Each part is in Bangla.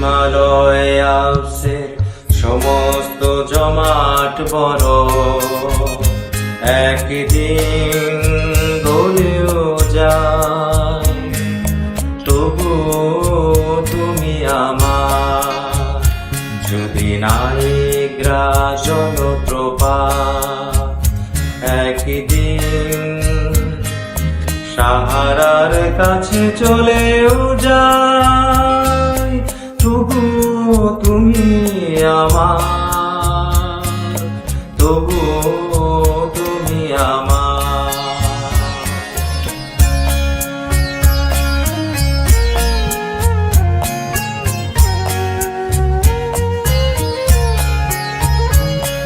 হিমালয় আলসের সমস্ত জমাট বড়। একদিন গলেও যায়, তবু তুমি আমার। যদি নাইগ্রা জলপ্রপা একদিন সাহারার কাছে চলেও যায়। তুমি আমার তবু তুমি আমার।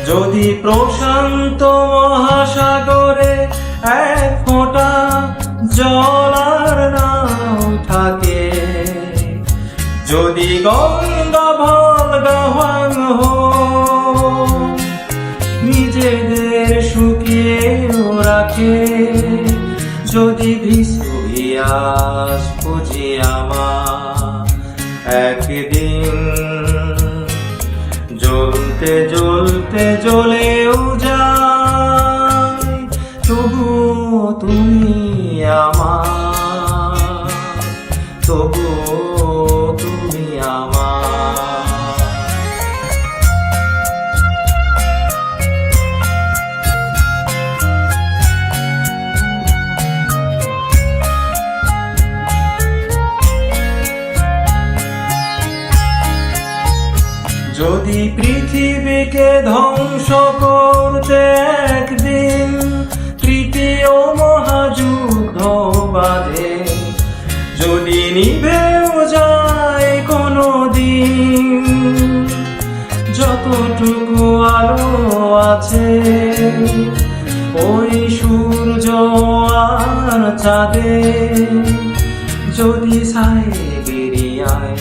যদি প্রশান্ত মহাসাগরে এক ফোঁটা জলার নাও থাকে, যদি গঙ্গা শুকিয়েও রাখে। যদি ভিসুভিয়াস পুজি আমার একদিন জ্বলতে জ্বলতে জ্বলেও যায় তবু তুমি আমার যদি পৃথিবীকে ধ্বংস করতে একদিন তৃতীয় মহাযুদ্ধ বাঁধে যদি নিভেও যায় কোনো দিন যতটুকু আলো আছে, ওই সূর্য আর চাঁদে যদি সাইবেরিয়ায়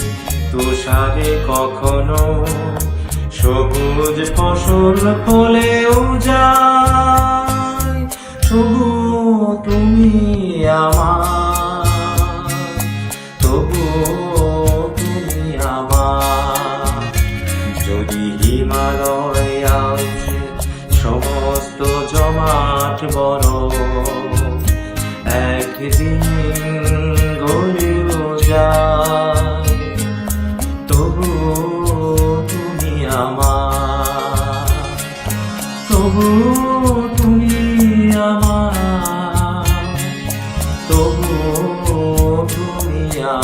তুষারে কখনো। সবুজ ফসল ফলেও যায় তবু তুমি আমার তবু তুমি আমার। যদি হিমালয় আছে সমস্ত জমাট বড়, একদিন তবু তুমি আমার তবু তুমি আমার